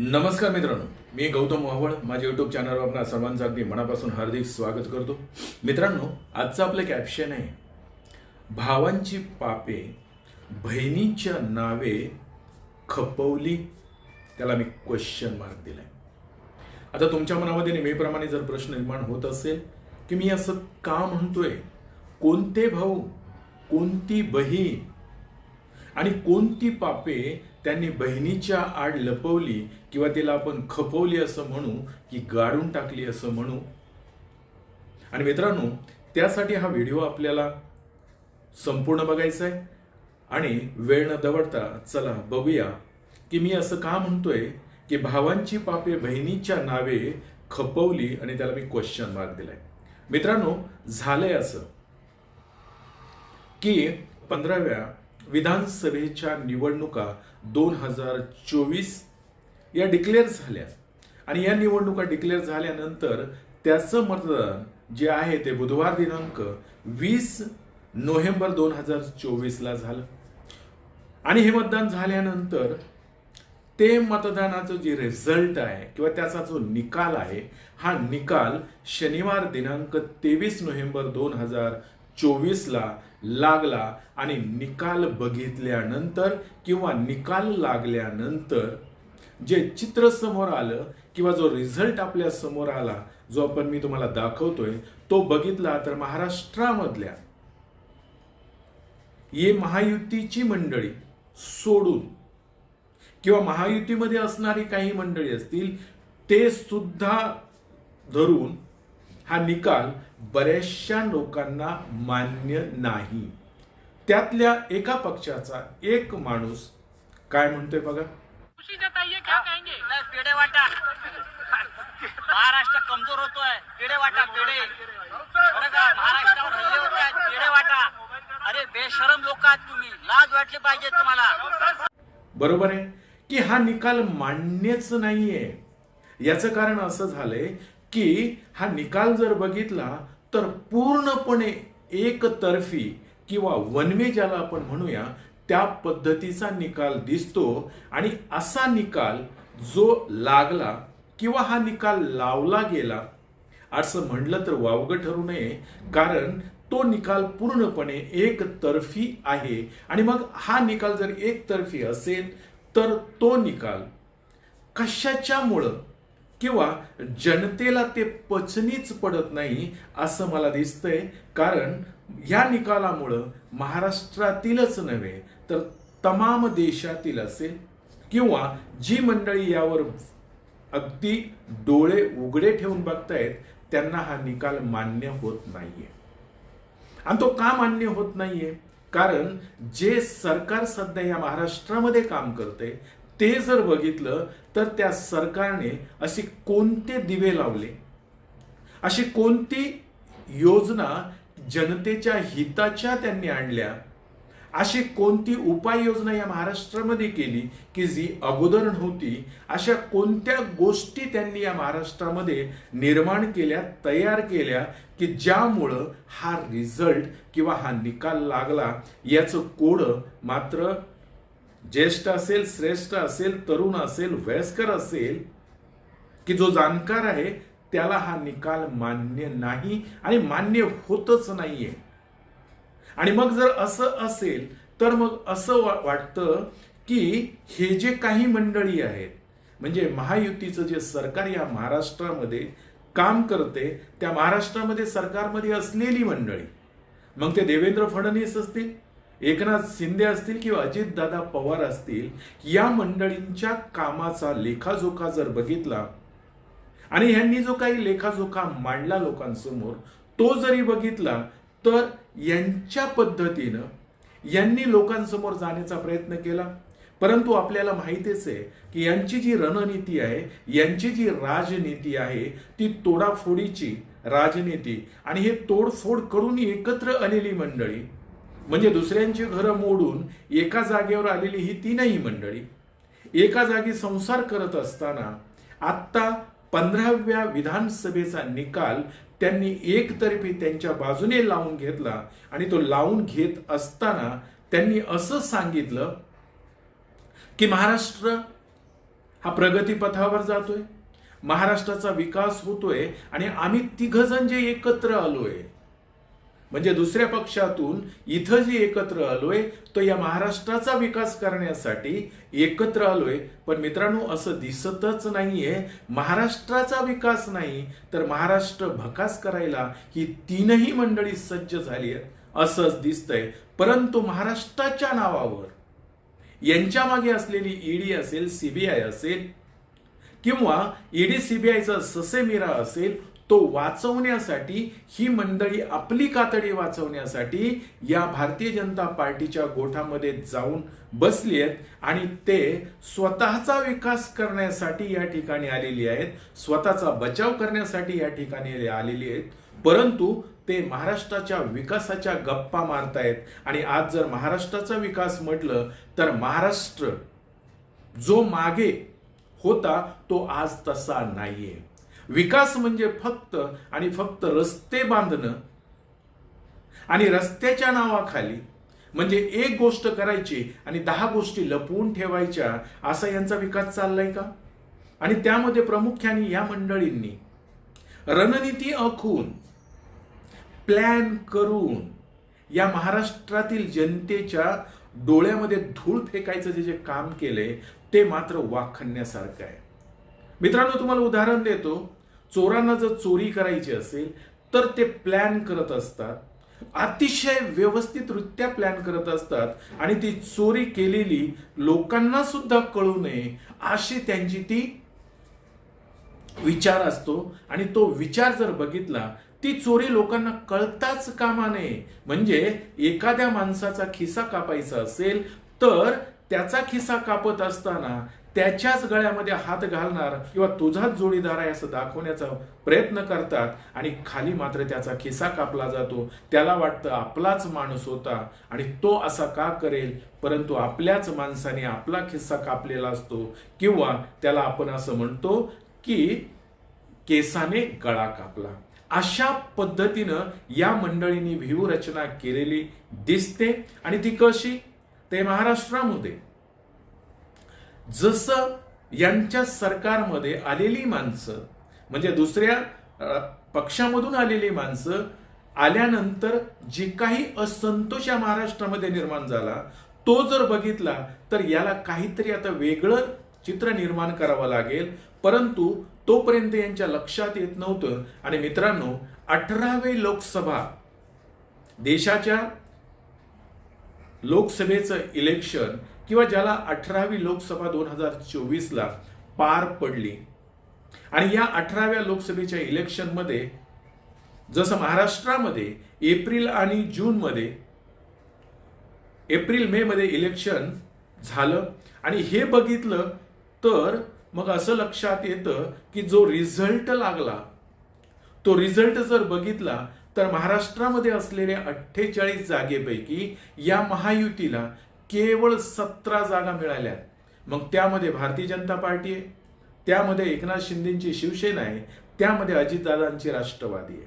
नमस्कार मित्रांनो मी गौतम वावळ. माझ्या युट्यूब चॅनलवर आपल्या सर्वांचं अगदी मनापासून हार्दिक स्वागत करतो. मित्रांनो आजचं आपलं कॅप्शन आहे भावांची पापे बहिणीच्या नावे खपवली. त्याला मी क्वेश्चन मार्क दिलाय. आता तुमच्या मनामध्ये नेहमीप्रमाणे जर प्रश्न निर्माण होत असेल की मी असं का म्हणतोय? कोणते भाऊ? कोणती बहीण? आणि कोणती पापे त्यांनी बहिणीच्या आड लपवली किंवा तिला आपण खपवली असं म्हणू की गाडून टाकली असं म्हणू? आणि मित्रांनो त्यासाठी हा व्हिडिओ आपल्याला संपूर्ण बघायचा आहे. आणि वेळ न दवडता चला बघूया की मी असं का म्हणतोय की भावांची पापे बहिणीच्या नावे खपवली आणि त्याला मी क्वेश्चन मार्क दिलाय. मित्रांनो झालंय असं की पंधराव्या विधानसभेच्या निवडणुका दोन हजार चोवीस या डिक्लेअर झाल्या. आणि या निवडणुका डिक्लेअर झाल्यानंतर त्याचं मतदान जे आहे ते बुधवार दिनांक वीस नोव्हेंबर दोन हजार चोवीसला झालं. आणि हे मतदान झाल्यानंतर ते मतदानाचं जे रिझल्ट आहे किंवा त्याचा जो निकाल आहे हा निकाल शनिवार दिनांक तेवीस नोव्हेंबर दोन हजार चोवीसला लागला आणि निकाल बघितल्यानंतर किंवा निकाल लागल्यानंतर जे चित्र समोर आलं किंवा जो रिझल्ट आपल्यासमोर आला जो आपण मी तुम्हाला दाखवतोय तो बघितला तर महाराष्ट्रामधल्या ये महायुतीची मंडळी सोडून किंवा महायुतीमध्ये असणारी काही मंडळी असतील ते सुद्धा धरून हा निकाल बऱ्याचशा लोकांना मान्य नाही. त्यातल्या एका पक्षाचा एक माणूस काय म्हणतोय बघा? पेढे वाटा. महाराष्ट्र कमजोर होतोय. पेढे वाटा पेढे. महाराष्ट्रावर हल्ले होत आहेत. पेढे वाटा. अरे बेशरम लोक आहात तुम्ही. लाज वाटली पाहिजे तुम्हाला. बरोबर आहे की हा निकाल मान्यच नाहीये. याचं कारण असं झालंय की हा निकाल जर बघितला तर पूर्णपणे एकतर्फी किंवा वनवे ज्याला आपण म्हणूया त्या पद्धतीचा निकाल दिसतो. आणि असा निकाल जो लागला किंवा हा निकाल लावला गेला असं म्हणलं तर वावगं ठरू नये. कारण तो निकाल पूर्णपणे एकतर्फी आहे. आणि मग हा निकाल जर एकतर्फी असेल तर तो निकाल कशाच्यामुळं किंवा जनतेला ते पचनीच पडत नाही असं मला दिसतंय. कारण या निकालामुळं महाराष्ट्रातीलच नव्हे तर तमाम देशातील असेल किंवा जी मंडळी यावर अगदी डोळे उघडे ठेवून बघतायत त्यांना हा निकाल मान्य होत नाहीये. आणि तो का मान्य होत नाहीये? कारण जे सरकार सध्या या महाराष्ट्रामध्ये काम करते ते जर बघितलं तर त्या सरकारने असे कोणते दिवे लावले? अशी कोणती योजना जनतेच्या हिताच्या त्यांनी आणल्या? अशी कोणती उपाययोजना या महाराष्ट्रामध्ये केली की जी अगोदर नव्हती? अशा कोणत्या गोष्टी त्यांनी या महाराष्ट्रामध्ये निर्माण केल्या तयार केल्या की ज्यामुळं हा रिझल्ट किंवा हा निकाल लागला? याचं कोडं मात्र ज्येष्ठ असेल श्रेष्ठ असेल तरुण असेल वयस्कर असेल की जो जाणकार आहे त्याला हा निकाल मान्य नाही आणि मान्य होतच नाहीये. आणि मग जर असं असेल तर मग असं वा- वाटतं की हे जे काही मंडळी आहेत म्हणजे महायुतीचं जे सरकार या महाराष्ट्रामध्ये काम करते त्या महाराष्ट्रामध्ये सरकारमध्ये असलेली मंडळी मग ते देवेंद्र फडणवीस असतील एकनाथ शिंदे असतील किंवा अजितदादा पवार असतील या मंडळींच्या कामाचा लेखाजोखा जर बघितला आणि ह्यांनी जो काही लेखाजोखा मांडला लोकांसमोर तो जरी बघितला तर यांच्या पद्धतीनं यांनी लोकांसमोर जाण्याचा प्रयत्न केला. परंतु आपल्याला माहितीच आहे की यांची जी रणनीती आहे यांची जी राजनीती आहे ती तोडाफोडीची राजनीती. आणि हे तोडफोड करून एकत्र आलेली मंडळी म्हणजे दुसऱ्यांची घरं मोडून एका जागेवर आलेली ही तीनही मंडळी एका जागी संसार करत असताना आत्ता पंधराव्या विधानसभेचा निकाल त्यांनी एकतर्फी त्यांच्या बाजूने लावून घेतला आणि तो लावून घेत असताना त्यांनी असं सांगितलं की महाराष्ट्र हा प्रगतीपथावर जातोय महाराष्ट्राचा विकास होतोय आणि आम्ही तिघजण जे एकत्र आलोय म्हणजे दुसऱ्या पक्षातून इथं जे एकत्र आलोय तो या महाराष्ट्राचा विकास करण्यासाठी एकत्र आलोय. पण मित्रांनो असं दिसतच नाहीये. महाराष्ट्राचा विकास नाही तर महाराष्ट्र भकास करायला ही तीनही मंडळी सज्ज झाली आहेत असंच दिसतंय. परंतु महाराष्ट्राच्या नावावर यांच्या मागे असलेली ईडी असेल सीबीआय असेल किंवा ईडी सीबीआयचा ससेमिरा असेल तो वाचवण्यासाठी ही मंडळी आपली कातडी वाचवण्यासाठी या भारतीय जनता पार्टीच्या गोठामध्ये जाऊन बसली आहेत आणि ते स्वतःचा विकास करण्यासाठी या ठिकाणी आलेली आहेत स्वतःचा बचाव करण्यासाठी या ठिकाणी आलेली आहेत. परंतु ते महाराष्ट्राच्या विकासाच्या गप्पा मारतायत आणि आज जर महाराष्ट्राचा विकास म्हटलं तर महाराष्ट्र जो मागे होता तो आज तसा नाहीये. विकास म्हणजे फक्त आणि फक्त रस्ते बांधणं. आणि रस्त्याच्या नावाखाली म्हणजे एक गोष्ट करायची आणि दहा गोष्टी लपवून ठेवायच्या असा यांचा विकास चाललाय का? आणि त्यामध्ये प्रामुख्याने या मंडळींनी रणनीती आखून प्लॅन करून या महाराष्ट्रातील जनतेच्या डोळ्यामध्ये धूळ फेकायचं जे जे काम केलंय ते मात्र वाखण्यासारखं आहे. मित्रांनो तुम्हाला उदाहरण देतो. चोरांना जर चोरी करायची असेल तर ते प्लॅन करत असतात. अतिशय व्यवस्थितरित्या प्लॅन करत असतात आणि ती चोरी केलेली लोकांना सुद्धा कळू नये अशी त्यांची ती विचार असतो. आणि तो विचार जर बघितला ती चोरी लोकांना कळताच कामा नये. म्हणजे एखाद्या माणसाचा खिसा कापायचा असेल तर त्याचा खिसा कापत असताना त्याच्याच गळ्यामध्ये हात घालणार किंवा तुझाच जोडीदार आहे असं दाखवण्याचा प्रयत्न करतात आणि खाली मात्र त्याचा खिसा कापला जातो. त्याला वाटतं आपलाच माणूस होता आणि तो असा का करेल? परंतु आपल्याच माणसाने आपला खिस्सा कापलेला असतो किंवा त्याला आपण असं म्हणतो की केसाने गळा कापला. अशा पद्धतीनं या मंडळींनी व्ह्यूरचना केलेली दिसते. आणि ती कशी? ते महाराष्ट्रामध्ये. जसं यांच्या सरकारमध्ये आलेली माणसं म्हणजे दुसऱ्या पक्षामधून आलेली माणसं आल्यानंतर जे काही असंतोष या महाराष्ट्रामध्ये निर्माण झाला तो जर बघितला तर याला काहीतरी आता वेगळं चित्र निर्माण करावं लागेल. परंतु तोपर्यंत यांच्या लक्षात येत नव्हतं. आणि मित्रांनो अठरावे लोकसभा देशाच्या लोकसभेचं इलेक्शन किंवा ज्याला अठरावी लोकसभा दोन हजार चोवीसला पार पडली. आणि या अठराव्या लोकसभेच्या इलेक्शनमध्ये जसं महाराष्ट्रामध्ये एप्रिल आणि जूनमध्ये एप्रिल मे मध्ये इलेक्शन झालं. आणि हे बघितलं तर मग असं लक्षात येतं की जो रिझल्ट लागला तो रिझल्ट जर बघितला तर महाराष्ट्रामध्ये असलेल्या अठ्ठेचाळीस जागेपैकी या महायुतीला केवळ सतरा जागा मिळाल्या. मग त्यामध्ये भारतीय जनता पार्टी आहे त्यामध्ये एकनाथ शिंदेची शिवसेना आहे त्यामध्ये अजितदादांची राष्ट्रवादी आहे.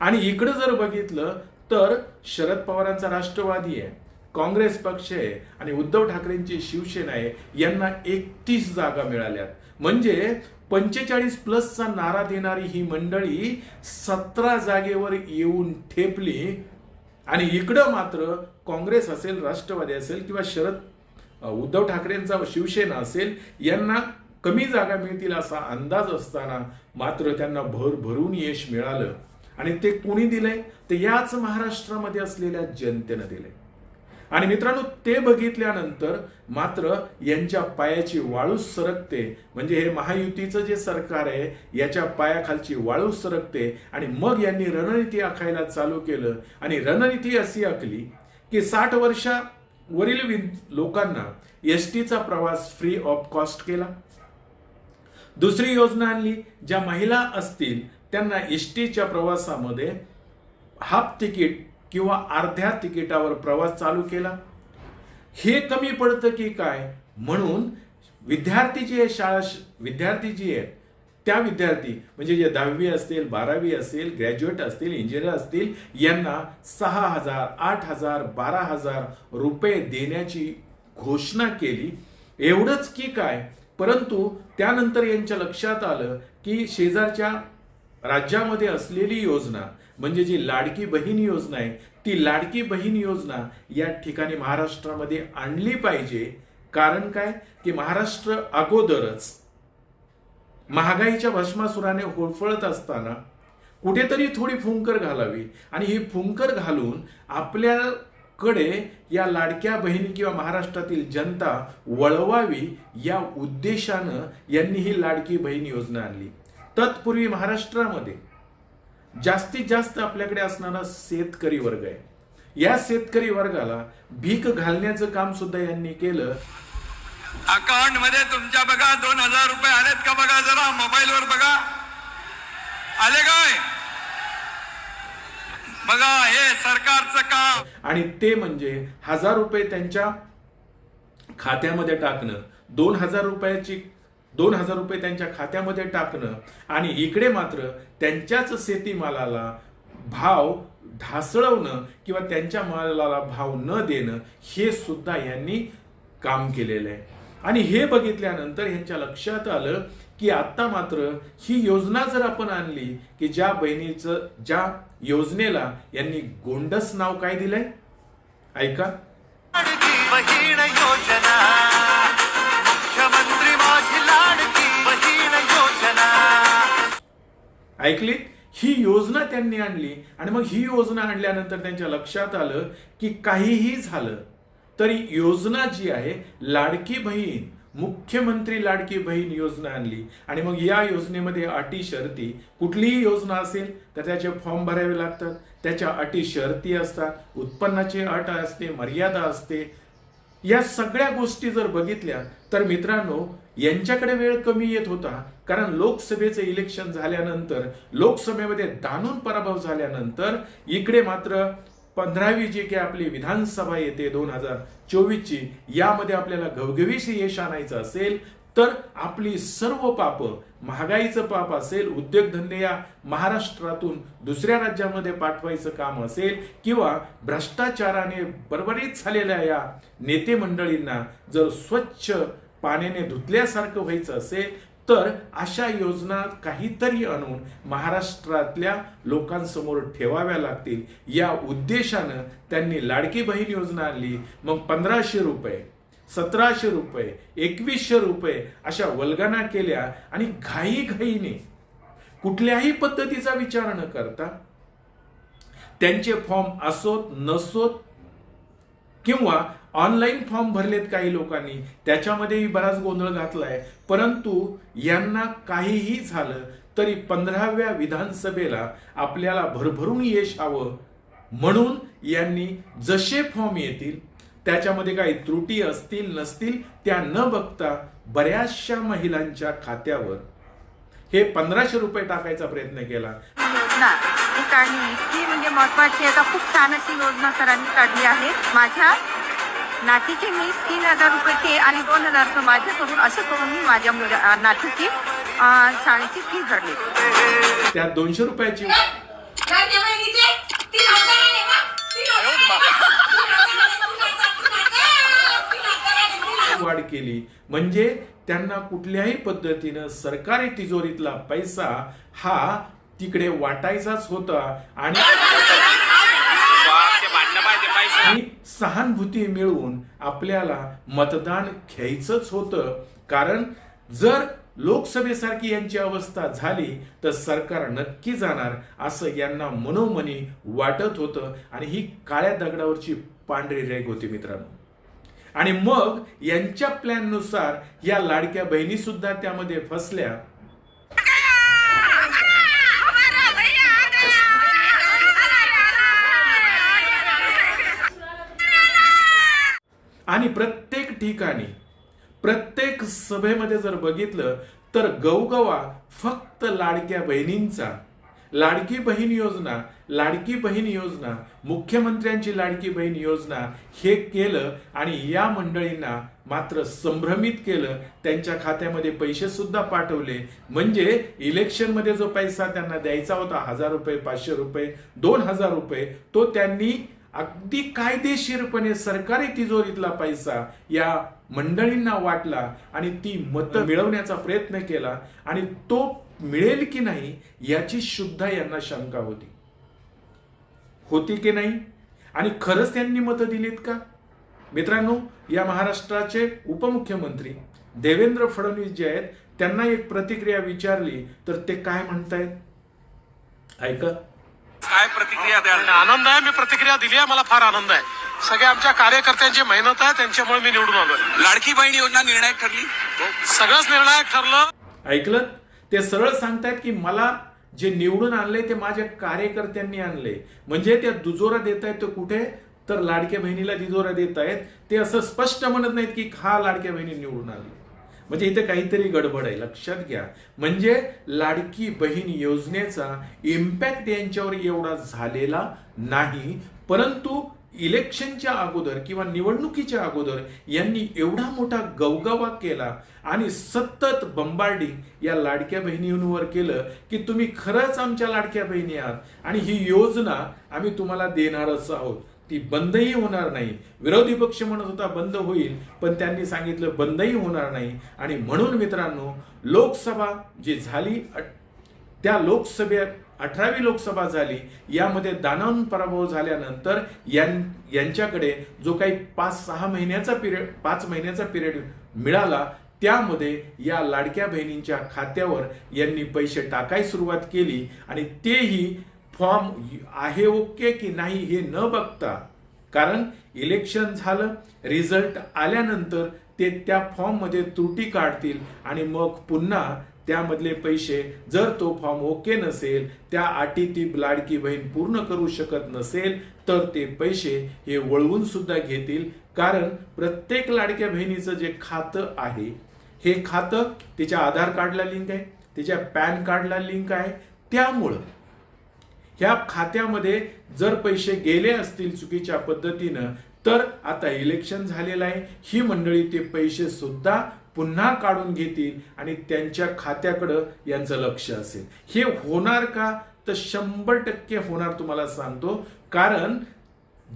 आणि इकडं जर बघितलं तर शरद पवारांचा राष्ट्रवादी आहे काँग्रेस पक्ष आहे आणि उद्धव ठाकरेंची शिवसेना आहे यांना एकतीस जागा मिळाल्यात. म्हणजे पंचेचाळीस प्लसचा नारा देणारी ही मंडळी सतरा जागेवर येऊन ठेपली आणि इकडं मात्र काँग्रेस असेल राष्ट्रवादी असेल किंवा शरद उद्धव ठाकरेंचा शिवसेना असेल यांना कमी जागा मिळतील असा अंदाज असताना मात्र त्यांना भर भरून यश मिळालं. आणि ते कोणी दिलंय? ते याच महाराष्ट्रामध्ये असलेल्या जनतेनं दिलंय. आणि मित्रांनो ते बघितल्यानंतर मात्र यांच्या पायाची वाळूच सरकते. म्हणजे हे महायुतीचं जे सरकार आहे याच्या पायाखालची वाळू सरकते. आणि मग यांनी रणनीती आखायला चालू केलं. आणि रणनीती अशी आखली की साठ वर्षावरील वि- लोकांना एस टीचा प्रवास फ्री ऑफ कॉस्ट केला. दुसरी योजना आणली ज्या महिला असतील त्यांना एस टीच्या प्रवासामध्ये हाफ तिकीट किंवा अर्ध्या तिकिटावर प्रवास चालू केला? हे कमी पडतं की काय? म्हणून विद्यार्थी जे आहे शाळा विद्यार्थी जी आहेत त्या विद्यार्थी म्हणजे जे दहावी असतील बारावी असतील ग्रॅज्युएट असतील इंजिनियर असतील यांना सहा हजार आठ हजार बारा हजार रुपये देण्याची घोषणा केली. एवढंच की काय? परंतु त्यानंतर यांच्या लक्षात आलं की शेजारच्या राज्यामध्ये असलेली योजना म्हणजे जी लाडकी बहीण योजना आहे ती लाडकी बहीण योजना या ठिकाणी महाराष्ट्रामध्ये आणली पाहिजे. कारण काय? की महाराष्ट्र अगोदरच महागाईच्या भस्मासुराने होळफळत असताना कुठेतरी थोडी फुंकर घालावी. आणि ही फुंकर घालून आपल्याकडे या लाडक्या बहिणी किंवा महाराष्ट्रातील जनता वळवावी या उद्देशानं यांनी ही लाडकी बहीण योजना आणली. तत्पूर्वी महाराष्ट्रामध्ये जास्तीत जास्त आपल्याकडे असणारा शेतकरी वर्ग आहे. या शेतकरी वर्गाला भीक घालण्याचं काम सुद्धा यांनी केलं. अकाउंटमध्ये तुमच्या बघा दोन हजार रुपये आलेत का बघा जरा मोबाईल वर बघा. आले काय? बघा हे सरकारचं काम. आणि ते म्हणजे हजार रुपये त्यांच्या खात्यामध्ये टाकणं. दोन हजार रुपयाची दोन हजार रुपये त्यांच्या खात्यामध्ये टाकणं आणि इकडे मात्र त्यांच्याच शेतीमालाला भाव ढासळवणं किंवा त्यांच्या मालाला भाव न देणं हे सुद्धा यांनी काम केलेलं आहे. आणि हे बघितल्यानंतर यांच्या लक्षात आलं की आता मात्र ही योजना जर आपण आणली की ज्या बहिणीचं ज्या योजनेला यांनी गोंडस नाव काय दिलंय? ऐका. बहीण योजना. ऐकलीत ही योजना त्यांनी आणली. आणि मग ही योजना आणल्यानंतर त्यांच्या लक्षात आलं की काहीही झालं तरी योजना जी आहे लाडकी बहीण मुख्यमंत्री लाडकी बहीण योजना आणली. आणि मग या योजनेमध्ये अटी शर्ती कुठलीही योजना असेल तर त्याचे फॉर्म भरावे लागतात. त्याच्या अटी शर्ती असतात उत्पन्नाची अट असते मर्यादा असते. या सगळ्या गोष्टी जर बघितल्या तर मित्रांनो यांच्याकडे वेळ कमी येत होता कारण लोकसभेचं इलेक्शन झाल्यानंतर लोकसभेमध्ये दानून पराभव झाल्यानंतर इकडे मात्र पंधरावी जी काही आपली विधानसभा येते दोन हजार चोवीसची यामध्ये आपल्याला घवघवीशी यश आणायचं असेल तर आपली सर्व पाप महागाईचं पाप असेल उद्योगधंदे या महाराष्ट्रातून दुसऱ्या राज्यामध्ये पाठवायचं काम असेल किंवा भ्रष्टाचाराने बरबरीत झालेल्या या नेते मंडळींना जर स्वच्छ पाण्याने धुतल्यासारखं व्हायचं असेल तर अशा योजना काहीतरी आणून महाराष्ट्रातल्या लोकांसमोर ठेवाव्या लागतील. या उद्देशानं त्यांनी लाडकी बहीण योजना आणली. मग पंधराशे रुपये सतराशे रुपये एकवीसशे रुपये अशा वल्गना केल्या आणि घाईघाईने कुठल्याही पद्धतीचा विचार न करता त्यांचे फॉर्म असोत नसोत किंवा ऑनलाईन फॉर्म भरलेत काही लोकांनी त्याच्यामध्येही बराच गोंधळ घातलाय. परंतु यांना काहीही झालं तरी पंधराव्या विधानसभेला आपल्याला भरभरून यश हवं म्हणून यांनी जसे फॉर्म येतील त्याच्यामध्ये काही त्रुटी असतील नसतील त्या न बघता बऱ्याचशा महिलांच्या खात्यावर हे पंधराशे रुपये टाकायचा प्रयत्न केला. योजना ही काढली. ती म्हणजे महत्वाची आता खूप छान अशी योजना सरांनी काढली आहे. माझ्या नातीचे मी तीन हजार रुपये ते आणि दोन हजार रुपये माझ्याकडून असं करून मी माझ्या मुला नातीची शाळेची फी भरली. त्यात दोनशे रुपयाची. वाढ केली. म्हणजे त्यांना कुठल्याही पद्धतीनं सरकारी तिजोरीतला पैसा हा तिकडे वाटायचाच होता आणि सहानुभूती मिळवून आपल्याला मतदान घ्यायचंच होतं. कारण जर लोकसभेसारखी यांची अवस्था झाली तर सरकार नक्की जाणार असं यांना मनोमनी वाटत होतं. आणि ही काळ्या दगडावरची पांढरी रेग होती मित्रांनो. आणि मग यांच्या प्लॅननुसार या लाडक्या बहिणी सुद्धा त्यामध्ये फसल्या. आणि प्रत्येक ठिकाणी प्रत्येक सभेमध्ये जर बघितलं तर गवगवा फक्त लाडक्या बहिणींचा. लाडकी बहीण योजना लाडकी बहीण योजना मुख्यमंत्र्यांची लाडकी बहीण योजना हे केलं आणि या मंडळींना मात्र संभ्रमित केलं. त्यांच्या खात्यामध्ये पैसे सुद्धा पाठवले. म्हणजे इलेक्शनमध्ये जो पैसा त्यांना द्यायचा होता हजार रुपये पाचशे रुपये दोन हजार रुपये तो त्यांनी अगदी कायदेशीरपणे सरकारी तिजोरीतला पैसा या मंडळींना वाटला आणि ती मतं मिळवण्याचा प्रयत्न केला. आणि तो मिळेल की नाही याची सुद्धा यांना शंका होती. होती की नाही? आणि खरंच त्यांनी मतं दिलीत का? मित्रांनो या महाराष्ट्राचे उपमुख्यमंत्री देवेंद्र फडणवीस जे आहेत त्यांना एक प्रतिक्रिया विचारली तर ते काय म्हणतायत? ऐका. काय प्रतिक्रिया द्याल? आनंद आहे मी प्रतिक्रिया दिली आहे मला फार आनंद आहे. सगळ्या आमच्या कार्यकर्त्यांची मेहनत आहे त्यांच्यामुळे मी निवडून आलोय. लाडकी बहीण योजना निर्णायक ठरली? सगळंच निर्णायक ठरलं. ऐकलं? ते सरळ सांगतायत की मला जे निवडून आणले ते माझ्या कार्यकर्त्यांनी आणले म्हणजे त्या दुजोरा देत आहेत ते कुठे? तर लाडक्या बहिणीला दिजोरा देत आहेत ते असं स्पष्ट म्हणत नाहीत की हा लाडक्या बहिणी निवडून आली. म्हणजे इथे काहीतरी गडबड आहे. लक्षात घ्या. म्हणजे लाडकी बहीण योजनेचा इम्पॅक्ट यांच्यावर एवढा झालेला नाही. परंतु इलेक्शनच्या अगोदर किंवा निवडणुकीच्या अगोदर यांनी एवढा मोठा गवगवा केला आणि सतत बंबार्डिंग या लाडक्या बहिणींवर केलं की तुम्ही खरंच आमच्या लाडक्या बहिणी आहात आणि ही योजना आम्ही तुम्हाला देणारच आहोत. ती बंदही होणार नाही. विरोधी पक्ष म्हणत होता बंद होईल पण त्यांनी सांगितलं बंदही होणार नाही. आणि म्हणून मित्रांनो लोकसभा जी झाली त्या लोकसभेत अठरावी लोकसभा झाली यामध्ये दानावून पराभव झाल्यानंतर यां यांच्याकडे जो काही पाच सहा महिन्याचा पिरियड पाच महिन्याचा पिरियड मिळाला त्यामध्ये या लाडक्या बहिणींच्या खात्यावर यांनी पैसे टाकाय सुरुवात केली आणि तेही फॉर्म आहे ओके की नाही हे न बघता. कारण इलेक्शन झालं रिझल्ट आल्यानंतर ते त्या फॉर्ममध्ये त्रुटी काढतील आणि मग पुन्हा त्यामधले पैसे जर तो फॉर्म ओके नसेल त्या अटी ती लाडकी बहीण पूर्ण करू शकत नसेल तर ते पैसे हे वळवून सुद्धा घेतील. कारण प्रत्येक लाडक्या बहिणीचं जे खातं आहे हे खातं तिच्या आधार कार्डला लिंक आहे तिच्या पॅन कार्डला लिंक आहे. त्यामुळं ह्या खात्यामध्ये जर पैसे गेले असतील चुकीच्या पद्धतीनं तर आता इलेक्शन झालेलं आहे. ही मंडळी ते पैसे सुद्धा पुन्हा काढून घेतील आणि त्यांच्या खात्याकडं यांचं लक्ष असेल. हे होणार का? तर शंभर टक्के होणार तुम्हाला सांगतो. कारण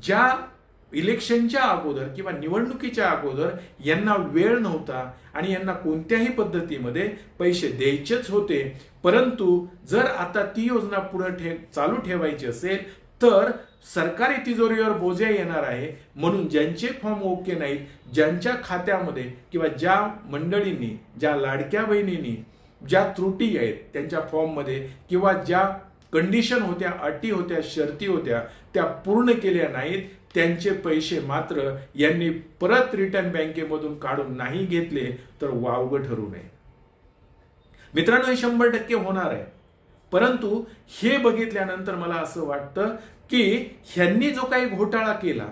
ज्या इलेक्शनच्या अगोदर किंवा निवडणुकीच्या अगोदर यांना वेळ नव्हता आणि यांना कोणत्याही पद्धतीमध्ये पैसे द्यायचेच होते. परंतु जर आता ती योजना पुढे ठे चालू ठेवायची असेल तर सरकारी तिजोरीवर बोजे येणार आहे. म्हणून ज्यांचे फॉर्म ओके नाहीत ज्यांच्या खात्यामध्ये किंवा ज्या मंडळींनी ज्या लाडक्या बहिणींनी ज्या त्रुटी आहेत त्यांच्या फॉर्ममध्ये किंवा ज्या कंडिशन होत्या अटी होत्या शर्ती होत्या त्या पूर्ण केल्या नाहीत त्यांचे पैसे मात्र यांनी परत रिटर्न बँकेमधून काढून नाही घेतले तर वावगं ठरू नये. मित्रांनो हे शंभर टक्के होणार आहे. परंतु हे बघितल्यानंतर मला असं वाटतं की ह्यांनी जो काही घोटाळा केला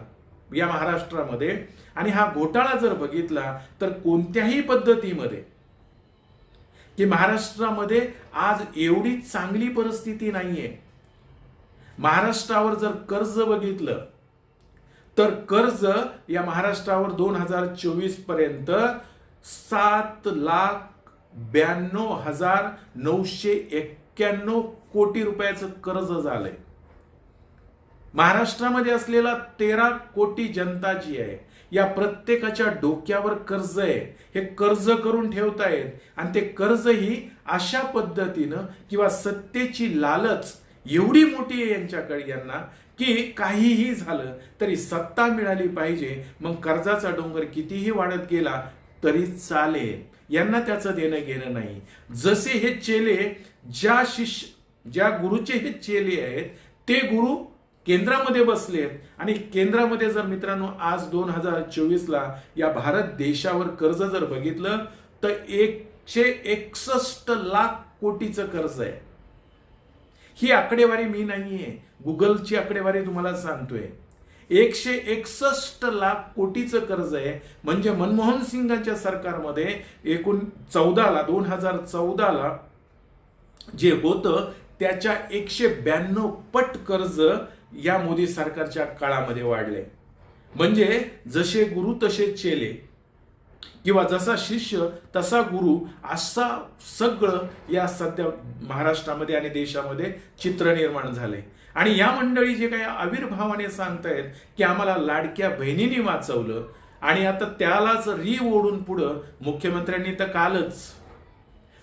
या महाराष्ट्रामध्ये आणि हा घोटाळा जर बघितला तर कोणत्याही पद्धतीमध्ये की महाराष्ट्रामध्ये आज एवढी चांगली परिस्थिती नाहीये. महाराष्ट्रावर जर कर्ज बघितलं तर कर्ज या महाराष्ट्रावर दोन हजार चोवीसपर्यंत सात लाख ब्याण्णव हजार नऊशे एक्क्याण्णव कोटी रुपयाचं कर्ज झालंय. महाराष्ट्रामध्ये असलेला तेरा कोटी जनता जी आहे या प्रत्येकाच्या डोक्यावर कर्ज आहे. हे कर्ज करून ठेवतायत आणि ते कर्जही अशा पद्धतीनं किंवा सत्तेची लालच एवढी मोठी आहे यांच्याकडे यांना की काहीही झालं तरी सत्ता मिळाली पाहिजे. मग कर्जाचा डोंगर कितीही वाढत गेला तरी चालेल. यांना त्याचं देणं घेणं नाही. जसे हे चेले ज्या शिष्य ज्या गुरुचे हे चेले आहेत ते गुरु केंद्रामध्ये बसलेत आणि केंद्रामध्ये जर मित्रांनो आज दोन हजार चोवीसला या भारत देशावर कर्ज जर बघितलं तर एकशे एकसष्ट लाख कोटीचं कर्ज आहे. ही आकडेवारी मी नाहीये. गुगलची आकडेवारी तुम्हाला सांगतोय. एकशे एकसष्ट लाख कोटीचं कर्ज आहे. म्हणजे मनमोहन सिंगांच्या सरकारमध्ये एकूण चौदाला दोन हजार चौदाला जे होतं त्याच्या एकशे ब्याण्णव पट कर्ज या मोदी सरकारच्या काळामध्ये वाढले. म्हणजे जसे गुरु तसे चेले. किंवा जसा शिष्य तसा गुरु असा सगळं या सध्या महाराष्ट्रामध्ये आणि देशामध्ये चित्र निर्माण झाले. आणि या मंडळी जे काही आविर्भावाने सांगतायत की आम्हाला लाडक्या बहिणीने वाचवलं आणि आता त्यालाच री ओढून पुढं मुख्यमंत्र्यांनी तर कालच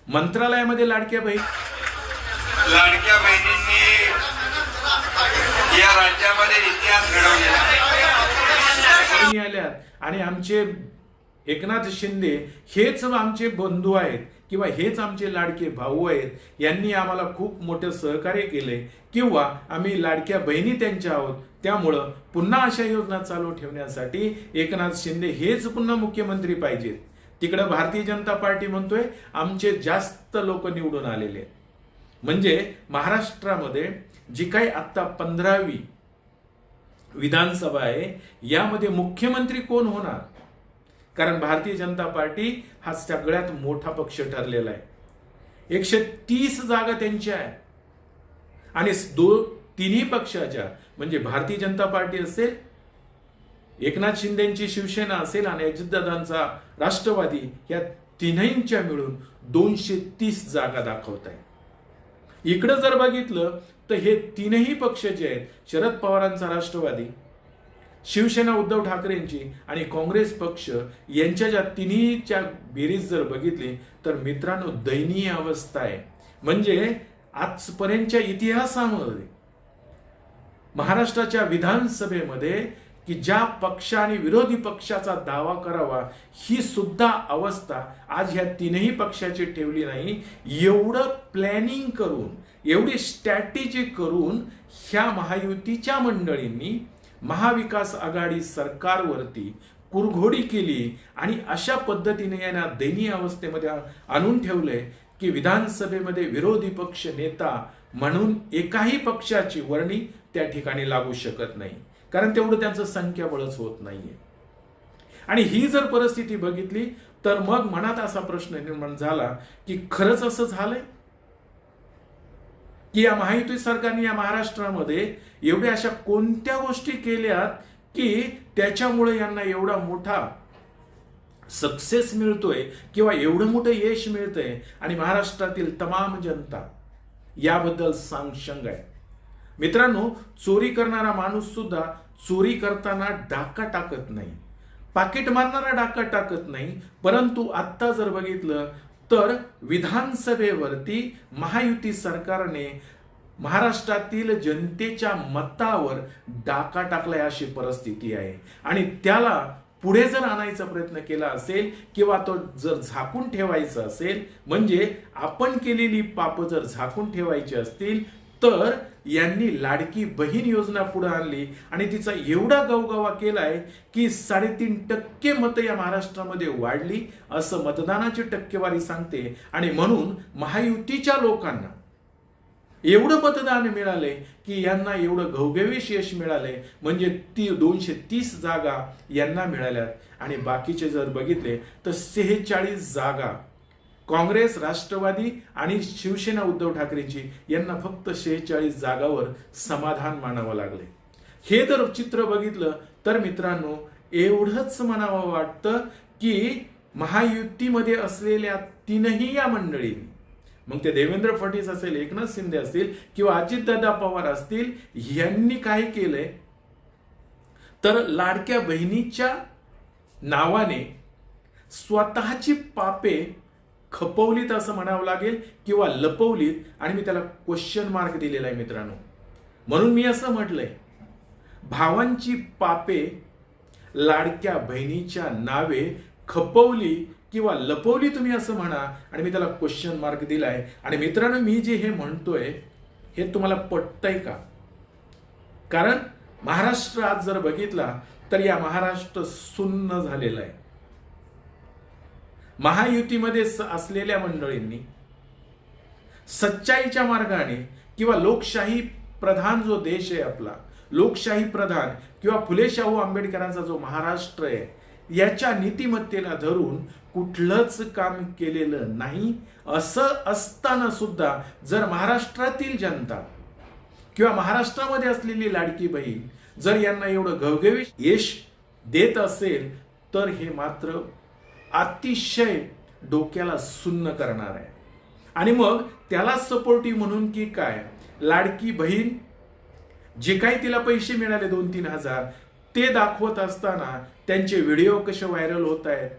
मंत्रालयामध्ये लाडक्या बहीण लाडक्या बहिणींनी या राज्यामध्ये इतिहास घडवलेला आल्यात आणि आमचे एकनाथ शिंदे हेच आमचे बंधू आहेत किंवा हेच आमचे लाडके भाऊ आहेत यांनी आम्हाला खूप मोठं सहकार्य केले किंवा आम्ही लाडक्या बहिणी त्यांच्या आहोत त्यामुळं पुन्हा अशा योजना चालू ठेवण्यासाठी एकनाथ शिंदे हेच पुन्हा मुख्यमंत्री पाहिजेत. तिकडं भारतीय जनता पार्टी म्हणतोय आमचे जास्त लोक निवडून आलेले म्हणजे महाराष्ट्रामध्ये जी काही आत्ता पंधरावी विधानसभा आहे यामध्ये मुख्यमंत्री कोण होणार? कारण भारतीय जनता पार्टी हा सगळ्यात मोठा पक्ष ठरलेला आहे. एकशे तीस जागा त्यांच्या आहे आणि दो तिन्ही पक्षाच्या म्हणजे भारतीय जनता पार्टी असेल एकनाथ शिंदेची शिवसेना असेल आणि अजितदादांचा राष्ट्रवादी या तिन्हींच्या मिळून दोनशे तीस जागा दाखवत आहे इकडं जर बघितलं तर हे तीनही पक्ष जे आहेत शरद पवारांचा राष्ट्रवादी शिवसेना उद्धव ठाकरेंची आणि काँग्रेस पक्ष यांच्या ज्या तिन्हीच्या बेरीज जर बघितली तर मित्रांनो दयनीय अवस्था आहे. म्हणजे आजपर्यंतच्या इतिहासामध्ये महाराष्ट्राच्या विधानसभेमध्ये की ज्या पक्ष आणि विरोधी पक्षाचा दावा करावा ही सुद्धा अवस्था आज ह्या तीनही पक्षाची ठेवली नाही. एवढं प्लॅनिंग करून एवढी स्ट्रॅटेजी करून ह्या महायुतीच्या मंडळींनी महाविकास आघाडी सरकारवरती कुरघोडी केली आणि अशा पद्धतीने यांना दयनीय अवस्थेमध्ये आणून ठेवलंय की विधानसभेमध्ये विरोधी पक्ष नेता म्हणून एकाही पक्षाची वर्णी त्या ठिकाणी लागू शकत नाही. कारण तेवढं त्यांचं संख्याबळच होत नाहीये. आणि ही जर परिस्थिती बघितली तर मग मनात असा प्रश्न निर्माण झाला की खरंच असं झालंय? की या महायुती सरकारने या महाराष्ट्रामध्ये एवढ्या अशा कोणत्या गोष्टी केल्यात की त्याच्यामुळे यांना एवढा मोठा सक्सेस मिळतोय किंवा एवढं मोठं यश मिळतंय? आणि महाराष्ट्रातील तमाम जनता याबद्दल सांगशंग आहे. मित्रांनो चोरी करणारा माणूस सुद्धा चोरी करताना डाका टाकत नाही. पाकिट मारणारा डाका टाकत नाही. परंतु आत्ता जर बघितलं तर विधानसभेवरती महायुती सरकारने महाराष्ट्रातील जनतेच्या मतावर डाका टाकलाय अशी परिस्थिती आहे. आणि त्याला पुढे जर आणायचा प्रयत्न केला असेल किंवा तो जर झाकून ठेवायचा असेल म्हणजे आपण केलेली पाप जर झाकून ठेवायची असतील तर यांनी लाडकी बहीण योजना पुढे आणली. आणि तिचा एवढा गवगवा केलाय की साडेतीन टक्के मतं या महाराष्ट्रामध्ये वाढली असं मतदानाची टक्केवारी सांगते. आणि म्हणून महायुतीच्या लोकांना एवढं मतदान मिळाले की यांना एवढं घवघवीश यश मिळाले म्हणजे ती दोनशे तीस जागा यांना मिळाल्यात. आणि बाकीचे जर बघितले तर सेहेचाळीस जागा काँग्रेस राष्ट्रवादी आणि शिवसेना उद्धव ठाकरेंची यांना फक्त शेहेचाळीस जागावर समाधान मानावं लागले. हे जर चित्र बघितलं तर मित्रांनो एवढंच म्हणावं वाटतं की महायुतीमध्ये असलेल्या तीनही या मंडळींनी मग ते देवेंद्र फडणवीस असेल एकनाथ शिंदे असतील किंवा अजितदादा पवार असतील यांनी काय केलंय? तर लाडक्या बहिणीच्या नावाने स्वतःची पापे खपवलीत असं म्हणावं लागेल किंवा लपवलीत आणि मी त्याला क्वेश्चन मार्क दिलेला आहे मित्रांनो. म्हणून मी असं म्हटलंय भावांची पापे लाडक्या बहिणीच्या नावे खपवली किंवा लपवली तुम्ही असं म्हणा आणि मी त्याला क्वेश्चन मार्क दिलाय. आणि मित्रांनो मी जे हे म्हणतोय हे तुम्हाला पटतंय का? कारण महाराष्ट्र आज जर बघितला तर या महाराष्ट्र सुन्न झालेला आहे. महायुतीमध्ये असलेल्या मंडळींनी सच्चाईच्या मार्गाने किंवा लोकशाही प्रधान जो देश आहे आपला लोकशाही प्रधान किंवा फुले शाहू आंबेडकरांचा जो महाराष्ट्र आहे याच्या नीतिमत्तेला धरून कुठलंच काम केलेलं नाही. असं असताना सुद्धा जर महाराष्ट्रातील जनता किंवा महाराष्ट्रामध्ये असलेली लाडकी बहीण जर यांना एवढं घवघवी यश देत असेल तर हे मात्र अतिशय डोक्याला सुन्न करणार आहे. आणि मग त्याला सपोर्टिव्ह म्हणून की काय? लाडकी बहीण जे काही तिला पैसे मिळाले दोन तीन हजार ते दाखवत असताना त्यांचे व्हिडिओ कसे व्हायरल होत आहेत?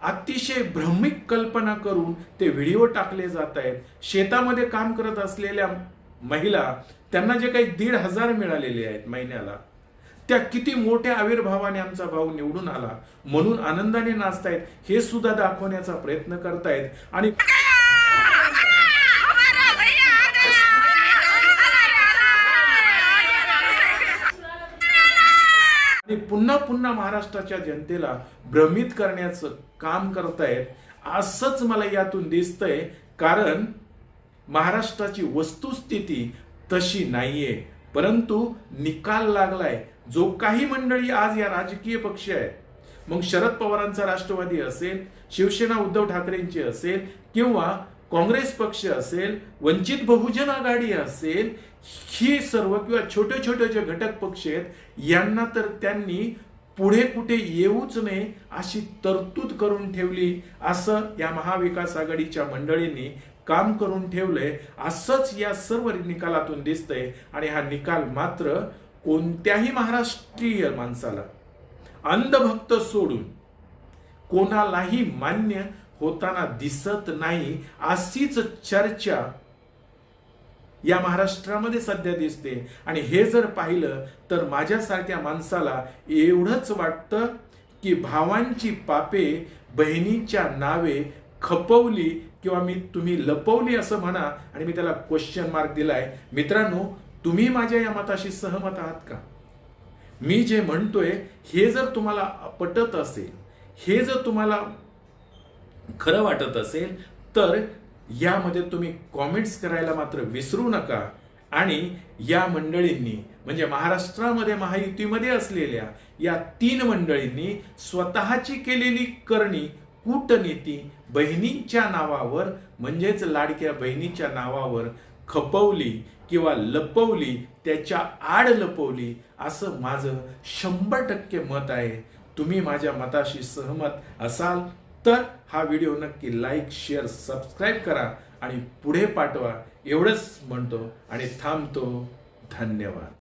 अतिशय भ्रमिक कल्पना करून ते व्हिडिओ टाकले जात आहेत. शेतामध्ये काम करत असलेल्या महिला त्यांना जे काही दीड हजार मिळालेले आहेत महिन्याला त्या किती मोठ्या आविर्भावाने आमचा भाऊ निवडून आला. म्हणून आनंदाने नाचतायत हे सुद्धा दाखवण्याचा प्रयत्न करतायत. आणि आणि पुन्हा पुन्हा महाराष्ट्राच्या जनतेला भ्रमित करण्याचं काम करतायत. असंच मला यातून दिसतंय कारण महाराष्ट्राची वस्तुस्थिती तशी नाहीये. परंतु निकाल लागलाय. जो काही मंडळी आज या राजकीय पक्ष आहेत मग शरद पवारांचा राष्ट्रवादी असेल शिवसेना उद्धव ठाकरेंची असेल किंवा काँग्रेस पक्ष असेल वंचित बहुजन आघाडी असेल ही सर्व किंवा छोटे छोटे जे घटक पक्ष आहेत यांना तर त्यांनी पुढे कुठे येऊच नये अशी तरतूद करून ठेवली असं या महाविकास आघाडीच्या मंडळींनी काम करून ठेवलंय असंच या सर्व निकालातून दिसतंय. आणि हा निकाल मात्र कोणत्याही महाराष्ट्रीय माणसाला अंधभक्त सोडून कोणालाही मान्य होताना दिसत नाही अशीच चर्चा या महाराष्ट्रामध्ये सध्या दिसते. आणि हे जर पाहिलं तर माझ्यासारख्या माणसाला एवढंच वाटतं की भावांची पापे बहिणीच्या नावे खपवली किंवा मी तुम्ही लपवली असं म्हणा आणि मी त्याला क्वेश्चन मार्क दिलाय. मित्रांनो तुम्ही माझ्या या मताशी सहमत आहात का? मी जे म्हणतोय हे जर तुम्हाला पटत असेल हे जर तुम्हाला खरं वाटत असेल तर यामध्ये तुम्ही कॉमेंट्स करायला मात्र विसरू नका. आणि या मंडळींनी म्हणजे महाराष्ट्रामध्ये महायुतीमध्ये असलेल्या या तीन मंडळींनी स्वतःची केलेली करणी कूटनीती बहिणीच्या नावावर म्हणजेच लाडक्या बहिणीच्या नावावर खपवली किंवा लपवली त्याच्या आड लपवली असं माझं शंभर टक्के मत आहे. तुम्ही माझ्या मताशी सहमत असाल तर हा व्हिडिओ नक्की लाईक शेअर सबस्क्राईब करा आणि पुढे पाठवा. एवढंच म्हणतो आणि थांबतो. धन्यवाद.